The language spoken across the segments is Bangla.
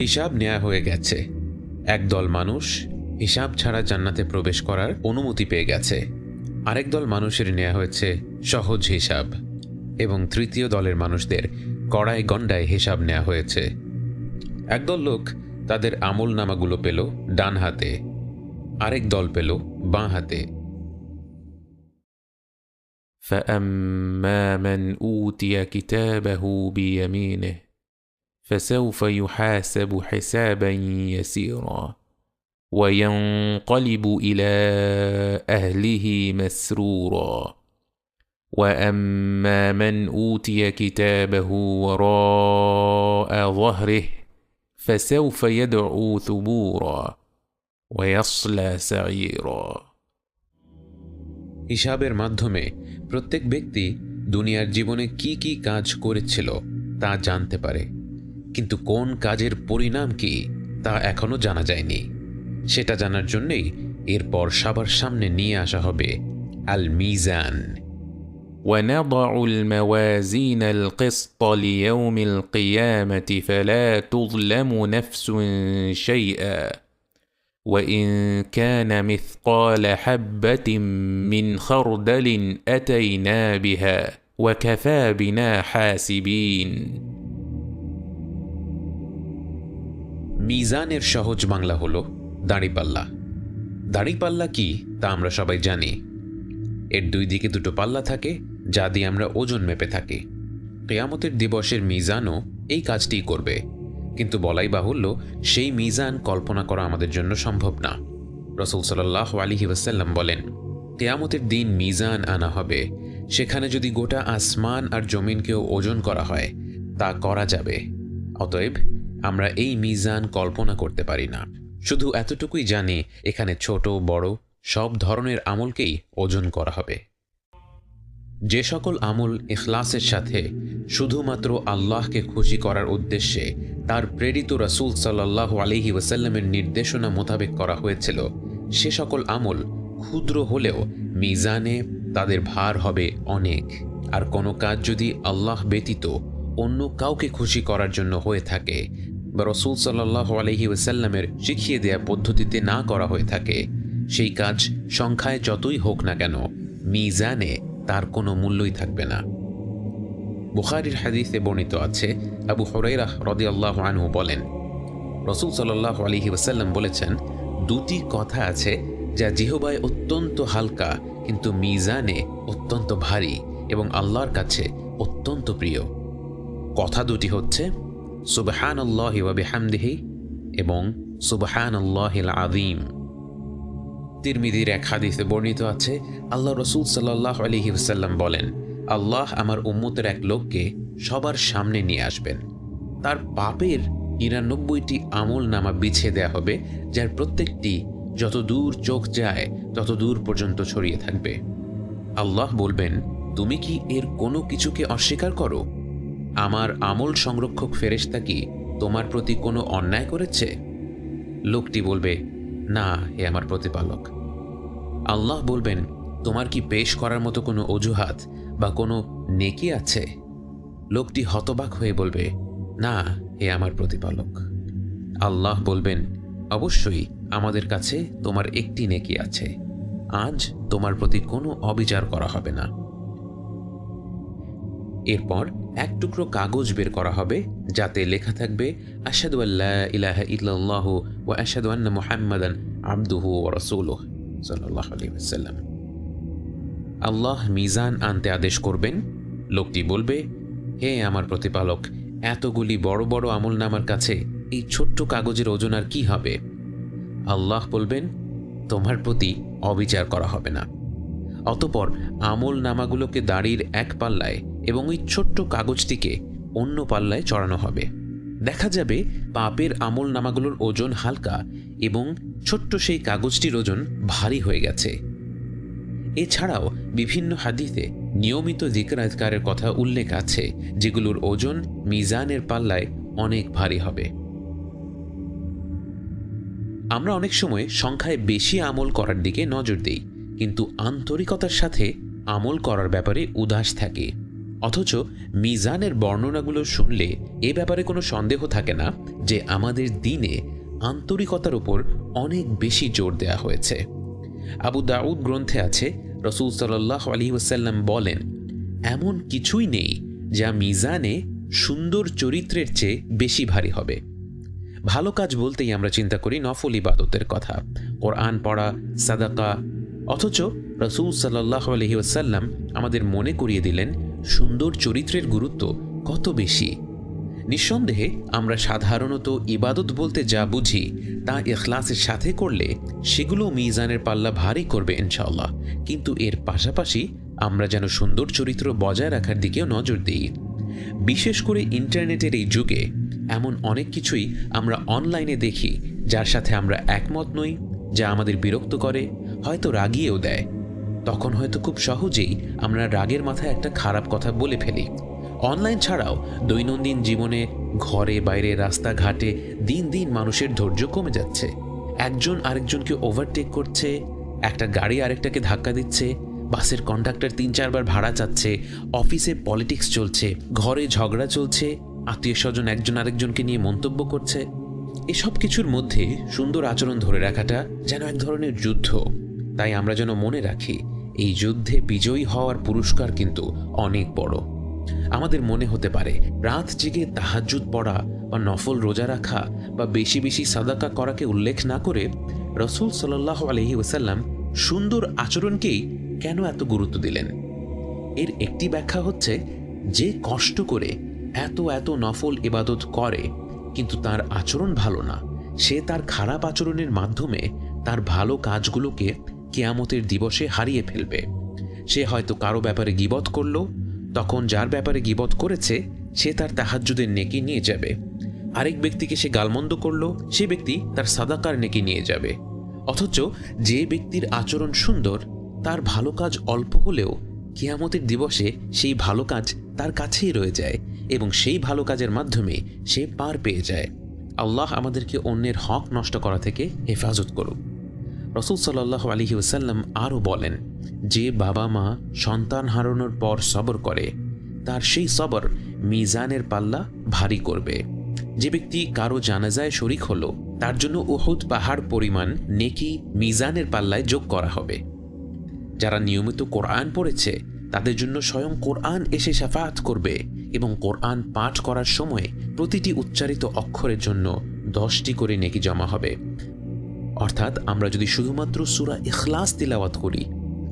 হিসাব নেওয়া হয়ে গেছে একদল মানুষ হিসাব ছাড়া জান্নাতে প্রবেশ করার অনুমতি পেয়ে গেছে আরেক দল মানুষের নেওয়া হয়েছে সহজ হিসাব এবং তৃতীয় দলের মানুষদের কড়াই গণ্ডায় হিসাব নেওয়া হয়েছে একদল লোক তাদের আমল নামাগুলো পেল ডান হাতে আরেক দল পেল বাঁ হাতে فاما من اوتي كتابه بيمينه فسوف يحاسب حسابا يسيرا وينقلب الى اهله مسرورا واما من اوتي كتابه وراء ظهره فسوف يدعو ثبورا ويصلى سعيرا হিসাবের মাধ্যমে প্রত্যেক ব্যক্তি দুনিয়ার জীবনে কি কি কাজ করেছিল তা জানতে পারে কিন্তু কোন কাজের পরিণাম কি তা এখনো জানা যায়নি সেটা জানার জন্যই এরপর সবার সামনে নিয়ে আসা হবে আল মিজান ونضع الموازين القسط ليوم القيامه فلا تظلم نفس شيئا وان كان مثقال حبه من خردل اتينا بها وكفى بنا حاسبين মিজানের সহজ বাংলা হলো দাঁড়িপাল্লা। দাঁড়িপাল্লা কি তা আমরা সবাই জানি। এর দুই দিকে দুটো পাল্লা থাকে, যা দিয়ে আমরা ওজন মেপে থাকি। কেয়ামতের দিবসের মিজানও এই কাজটিই করবে। কিন্তু বলাই বাহুল্য, সেই মিজান কল্পনা করা আমাদের জন্য সম্ভব না। রসুল সাল্লাহ আলিহি ওয়াসাল্লাম বলেন, কেয়ামতের দিন মিজান আনা হবে। সেখানে যদি গোটা আসমান আর জমিনকেও ওজন করা হয়, তা করা যাবে। অতএব আমরা এই মিজান কল্পনা করতে পারি না। শুধু এতটুকুই জানি, এখানে ছোট, বড়, সব ধরনের আমলকেই ওজন করা হবে। যে সকল আমল ইখলাসের সাথে শুধুমাত্র আল্লাহকে খুশি করার উদ্দেশ্যে তার প্রেরিত রাসূল সাল্লাহ আলহি ওয়াসাল্লামের নির্দেশনা মোতাবেক করা হয়েছিল, সে সকল আমল ক্ষুদ্র হলেও মিজানে তাদের ভার হবে অনেক। আর কোনো কাজ যদি আল্লাহ ব্যতীত অন্য কাউকে খুশি করার জন্য হয়ে থাকে বা রসুল সাল্লাহ আলহি ওয়াসাল্লামের শিখিয়ে দেয়া পদ্ধতিতে না করা হয়ে থাকে। সেই কাজ সংখ্যায় যতই হোক না কেন, মিজানে তার কোনো মূল্যই থাকবে না। বুখারির হাদিসে বর্ণিত আছে, আবু হরাইরাহ রদি আল্লাহ আনহু বলেন, রসুল সাল্লাহ আলহি ওসাল্লাম বলেছেন, দুটি কথা আছে যা জিহবায় অত্যন্ত হালকা, কিন্তু মিজানে অত্যন্ত ভারী এবং আল্লাহর কাছে অত্যন্ত প্রিয়। কথা দুটি হচ্ছে সুবহান আল্লাহ হামদিহি এবং সুবহান আল্লাহিল আদিম তিরমিদির এক হাদিসে বর্ণিত আছে, আল্লাহ রসুল সাল্লাহ আলহি ওসাল্লাম বলেন, আল্লাহ আমার উম্মতের এক লোককে সবার সামনে নিয়ে আসবেন। তার পাপের নিরানব্বইটি আমল নামা বিছিয়ে দেয়া হবে, যার প্রত্যেকটি যত দূর চোখ যায়, তত দূর পর্যন্ত ছড়িয়ে থাকবে। আল্লাহ বলবেন, তুমি কি এর কোনো কিছুকে অস্বীকার করো? আমার আমল সংরক্ষক ফেরেশতা কি তোমার প্রতি কোনো অন্যায় করেছে? লোকটি বলবে, না, হে আমার প্রতিপালক। আল্লাহ বলবেন, তোমার কি পেশ করার মতো কোনো অজুহাত বা কোনো নেকি আছে? লোকটি হতবাক হয়ে বলবে, না, হে আমার প্রতিপালক। আল্লাহ বলবেন, অবশ্যই আমাদের কাছে তোমার একটি নেকি আছে। আজ তোমার প্রতি কোনো অবিচার করা হবে না। এরপর এক টুকরো কাগজ বের করা হবে, যাতে লেখা থাকবে আশাদু আল্লাহ ইলাহা ও আশাদু আন্না মুহাম্মাদান আবদুহু ও রসুলুহ। আলাইসাল্লাম আল্লাহ মিজান আনতে আদেশ করবেন। লোকটি বলবে, হে আমার প্রতিপালক, এতগুলি বড় বড় আমল নামার কাছে এই ছোট্ট কাগজের ওজন আর কি হবে? আল্লাহ বলবেন, তোমার প্রতি অবিচার করা হবে না। অতপর আমল নামাগুলোকে দাড়ির এক পাল্লায় এবং ওই ছোট্ট কাগজটিকে অন্য পাল্লায় চড়ানো হবে। দেখা যাবে পাপের আমল নামাগুলোর ওজন হালকা এবং ছোট্ট সেই কাগজটির ওজন ভারী হয়ে গেছে। এছাড়াও বিভিন্ন হাদিতে নিয়মিত জিকরাজকারের কথা উল্লেখ আছে, যেগুলোর ওজন মিজানের পাল্লায় অনেক ভারী হবে। আমরা অনেক সময় সংখ্যায় বেশি আমল করার দিকে নজর দিই, কিন্তু আন্তরিকতার সাথে আমল করার ব্যাপারে উদাস থাকি। অথচ মিজানের বর্ণনাগুলো শুনলে এ ব্যাপারে কোনো সন্দেহ থাকে না যে আমাদের দিনে আন্তরিকতার উপর অনেক বেশি জোর দেয়া হয়েছে। আবু দাউদ গ্রন্থে আছে, রসুল সাল্লাহ আলী ওসাল্লাম বলেন, এমন কিছুই নেই যা মিজানে সুন্দর চরিত্রের চেয়ে বেশি ভারী হবে। ভালো কাজ বলতেই আমরা চিন্তা করি নফল ইবাদতের কথা, কোরআন পড়া, সাদাকা। অথচ রসুল সাল্লাহ আলহি ওসাল্লাম আমাদের মনে করিয়ে দিলেন সুন্দর চরিত্রের গুরুত্ব কত বেশি? নিঃসন্দেহে, আমরা সাধারণত ইবাদত বলতে যা বুঝি, তা ইখলাসের সাথে করলে সেগুলো মিজানের পাল্লা ভারী করবে ইনশাল্লাহ কিন্তু এর পাশাপাশি আমরা যেন সুন্দর চরিত্র বজায় রাখার দিকেও নজর দিই। বিশেষ করে ইন্টারনেটের এই যুগে এমন অনেক কিছুই আমরা অনলাইনে দেখি, যার সাথে আমরা একমত নই, যা আমাদের বিরক্ত করে, হয়তো রাগিয়েও দেয়। তখন হয়তো খুব সহজেই আমরা রাগের মাথায় একটা খারাপ কথা বলে ফেলি। অনলাইন ছাড়াও দৈনন্দিন জীবনে ঘরে, বাইরে, রাস্তাঘাটে দিন দিন মানুষের ধৈর্য কমে যাচ্ছে। একজন আরেকজনকে ওভারটেক করছে, একটা গাড়ি আরেকটাকে ধাক্কা দিচ্ছে, বাসের কন্ডাক্টর তিন চারবার ভাড়া চাচ্ছে, অফিসে পলিটিক্স চলছে, ঘরে ঝগড়া চলছে, আত্মীয় স্বজন একজন আরেকজনকে নিয়ে মন্তব্য করছে। এসব কিছুর মধ্যে সুন্দর আচরণ ধরে রাখাটা যেন এক ধরনের যুদ্ধ। তাই আমরা যেন মনে রাখি, এই যুদ্ধে বিজয়ী হওয়ার পুরস্কার কিন্তু অনেক বড়। আমাদের মনে হতে পারে, রাত জেগে তাহাজ্জুদ পড়া বা নফল রোজা রাখা বা বেশি বেশি সাদাকা করাকে উল্লেখ না করে রসুল সাল্লাহ আলহি ওসাল্লাম সুন্দর আচরণকেই কেন এত গুরুত্ব দিলেন? এর একটি ব্যাখ্যা হচ্ছে, যে কষ্ট করে এত এত নফল ইবাদত করে, কিন্তু তার আচরণ ভালো না। সে তার খারাপ আচরণের মাধ্যমে তার ভালো কাজগুলোকে কেয়ামতের দিবসে হারিয়ে ফেলবে। সে হয়তো কারও ব্যাপারে গিবত করল, তখন যার ব্যাপারে গিবত করেছে, সে তার তাহাজ্জুদের নেকি নিয়ে যাবে। আরেক ব্যক্তিকে সে গালমন্দ করল, সে ব্যক্তি তার সাদাকার নেকি নিয়ে যাবে। অথচ যে ব্যক্তির আচরণ সুন্দর, তার ভালো কাজ অল্প হলেও কিয়ামতের দিবসে সেই ভালো কাজ তার কাছেই রয়ে যায় এবং সেই ভালো কাজের মাধ্যমে সে পার পেয়ে যায়। আল্লাহ আমাদেরকে অন্যের হক নষ্ট করা থেকে হেফাজত করুক। রসুল আলহি ওসাল্লাম আরও বলেন, যে বাবা মা সন্তান হারানোর পর সবর করে, তার সেই সবর মিজানের পাল্লা ভারী করবে। যে ব্যক্তি কারও জানাজায় শরিক হলো, তার জন্য উহুদ পাহাড় পরিমাণ নেকি মিজানের পাল্লায় যোগ করা হবে। যারা নিয়মিত কোরআন পড়েছে, তাদের জন্য স্বয়ং কোরআন এসে সাফাত করবে এবং কোরআন পাঠ করার সময় প্রতিটি উচ্চারিত অক্ষরের জন্য দশটি করে নেকি জমা হবে। অর্থাৎ আমরা যদি শুধুমাত্র সুরা ইখলাস তিলাওয়াত করি,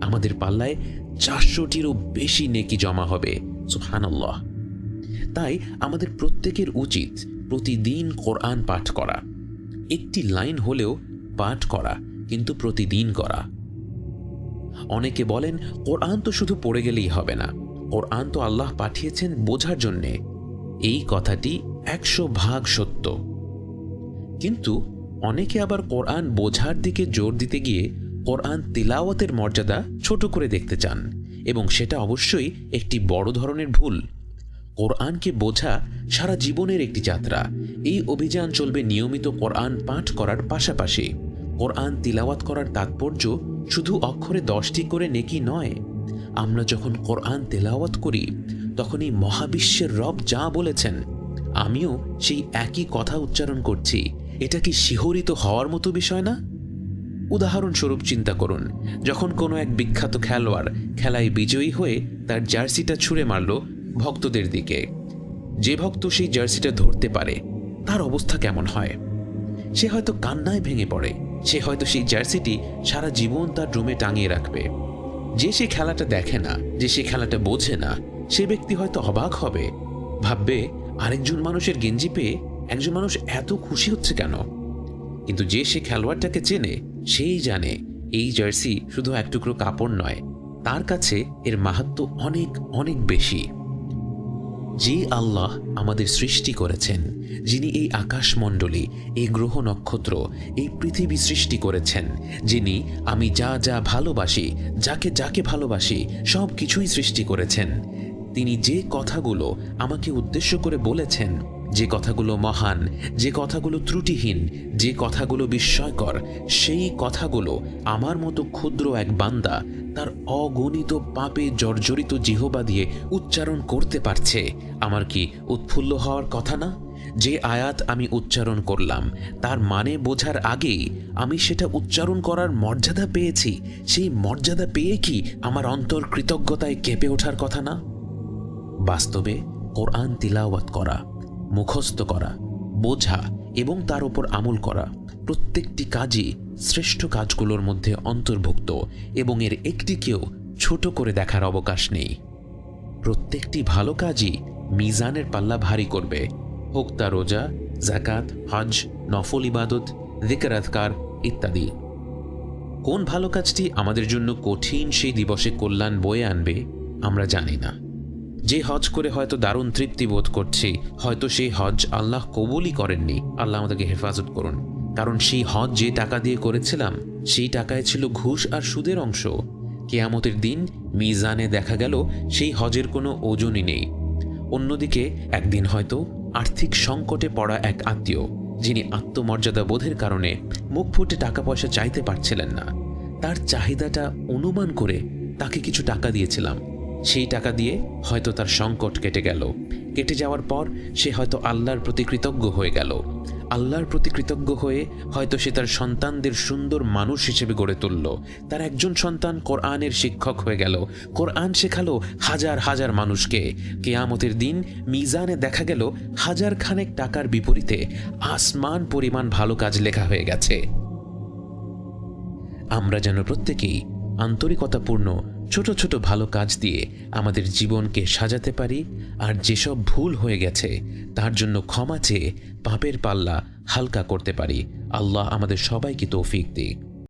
আমাদের পাল্লায় চারশোটিরও বেশি নেকি জমা হবে সুহানাল্লাহ তাই আমাদের প্রত্যেকের উচিত প্রতিদিন কোরআন পাঠ করা। একটি লাইন হলেও পাঠ করা, কিন্তু প্রতিদিন করা। অনেকে বলেন, কোরআন তো শুধু পড়ে গেলেই হবে না, কোরআন তো আল্লাহ পাঠিয়েছেন বোঝার জন্যে। এই কথাটি একশো ভাগ সত্য। কিন্তু অনেকে আবার কোরআন বোঝার দিকে জোর দিতে গিয়ে কোরআন তিলাওয়াতের মর্যাদা ছোট করে দেখতে চান এবং সেটা অবশ্যই একটি বড় ধরনের ভুল। কোরআনকে বোঝা সারা জীবনের একটি যাত্রা। এই অভিযান চলবে নিয়মিত কোরআন পাঠ করার পাশাপাশি। কোরআন তিলাওয়াত করার তাৎপর্য শুধু অক্ষরে দশটি করে নেকি নয়। আমরা যখন কোরআন তেলাওয়াত করি তখন এই মহাবিশ্বের রব যা বলেছেন, আমিও সেই একই কথা উচ্চারণ করছি। এটা কি শিহরিত হওয়ার মতো বিষয় না? উদাহরণস্বরূপ চিন্তা করুন, যখন কোনো এক বিখ্যাত খেলোয়াড় খেলায় বিজয়ী হয়ে তার জার্সিটা ছুঁড়ে মারল ভক্তদের দিকে। যে ভক্ত সেই জার্সিটা ধরতে পারে, তার অবস্থা কেমন হয়? সে হয়তো কান্নায় ভেঙে পড়ে, সে হয়তো সেই জার্সিটি সারা জীবন তার রুমে টাঙিয়ে রাখবে। যে সে খেলাটা দেখে না, যে সে খেলাটা বোঝে না, সে ব্যক্তি হয়তো অবাক হবে। ভাববে, আরেকজন মানুষের গেঞ্জি পেয়ে একজন মানুষ এত খুশি হচ্ছে কেন? কিন্তু যে সে খেলোয়াড়টাকে চেনে, সেই জানে এই জার্সি শুধু এক টুকরো কাপড় নয়, তার কাছে এর মাহাত্ম অনেক অনেক বেশি। যে আল্লাহ আমাদের সৃষ্টি করেছেন, যিনি এই আকাশমণ্ডলী, এই গ্রহ নক্ষত্র, এই পৃথিবী সৃষ্টি করেছেন, যিনি আমি যা যা ভালোবাসি, যাকে যাকে ভালোবাসি সব কিছুই সৃষ্টি করেছেন, তিনি যে কথাগুলো আমাকে উদ্দেশ্য করে বলেছেন যে কথাগুলো মহান, যে কথাগুলো ত্রুটিহীন, যে কথাগুলো বিস্ময়কর, সেই কথাগুলো আমার মতো ক্ষুদ্র এক বান্দা তার অগণিত পাপে জর্জরিত জিহবা দিয়ে উচ্চারণ করতে পারছে। আমার কি উৎফুল্ল হওয়ার কথা না? যে আয়াত আমি উচ্চারণ করলাম, তার মানে বোঝার আগেই আমি সেটা উচ্চারণ করার মর্যাদা পেয়েছি। সেই মর্যাদা পেয়ে কি আমার অন্তর কৃতজ্ঞতায় কেঁপে ওঠার কথা না? বাস্তবে কোরআন তিলাওয়াত করা মুখস্থ করা, বোঝা এবং তার উপর আমল করা প্রত্যেকটি কাজই শ্রেষ্ঠ কাজগুলোর মধ্যে অন্তর্ভুক্ত এবং এর একটিকেও ছোট করে দেখার অবকাশ নেই। প্রত্যেকটি ভালো কাজই মিজানের পাল্লা ভারী করবে। হোক তা রোজা জাকাত হজ নফল ইবাদত দিকরাতকার ইত্যাদি। কোন ভালো কাজটি আমাদের জন্য কঠিন সেই দিবসে কল্যাণ বয়ে আনবে আমরা জানি না। যে হজ করে হয়তো দারুণ তৃপ্তি বোধ করছি, হয়তো সেই হজ আল্লাহ কবুলই করেননি। আল্লাহ আমাদেরকে হেফাজত করুন। কারণ সেই হজ যে টাকা দিয়ে করেছিলাম, সেই টাকায় ছিল ঘুষ আর সুদের অংশ। কেয়ামতের দিন মিজানে দেখা গেল সেই হজের কোনো ওজনই নেই। অন্যদিকে একদিন হয়তো আর্থিক সংকটে পড়া এক আত্মীয়, যিনি আত্মমর্যাদা বোধের কারণে মুখ ফুটে টাকা পয়সা চাইতে পারছিলেন না। তার চাহিদাটা অনুমান করে তাকে কিছু টাকা দিয়েছিলাম। সেই টাকা দিয়ে হয়তো তার সংকট কেটে গেল। কেটে যাওয়ার পর সে হয়তো আল্লাহর প্রতি কৃতজ্ঞ হয়ে গেল। আল্লাহর প্রতি কৃতজ্ঞ হয়ে হয়তো সে তার সন্তানদের সুন্দর মানুষ হিসেবে গড়ে তুলল। তার একজন সন্তান কোরআনের শিক্ষক হয়ে গেল। কোরআন শেখালো হাজার হাজার মানুষকে। কেয়ামতের দিন মিজানে দেখা গেল হাজার খানেক টাকার বিপরীতে আসমান পরিমাণ ভালো কাজ লেখা হয়ে গেছে। আমরা যেন প্রত্যেকেই আন্তরিকতাপূর্ণ ছোট ছোট ভালো কাজ দিয়ে আমাদের জীবনকে সাজাতে পারি, আর যেসব ভুল হয়ে গেছে, তার জন্য ক্ষমা চেয়ে পাপের পাল্লা হালকা করতে পারি। আল্লাহ আমাদের সবাইকে তৌফিক দিক।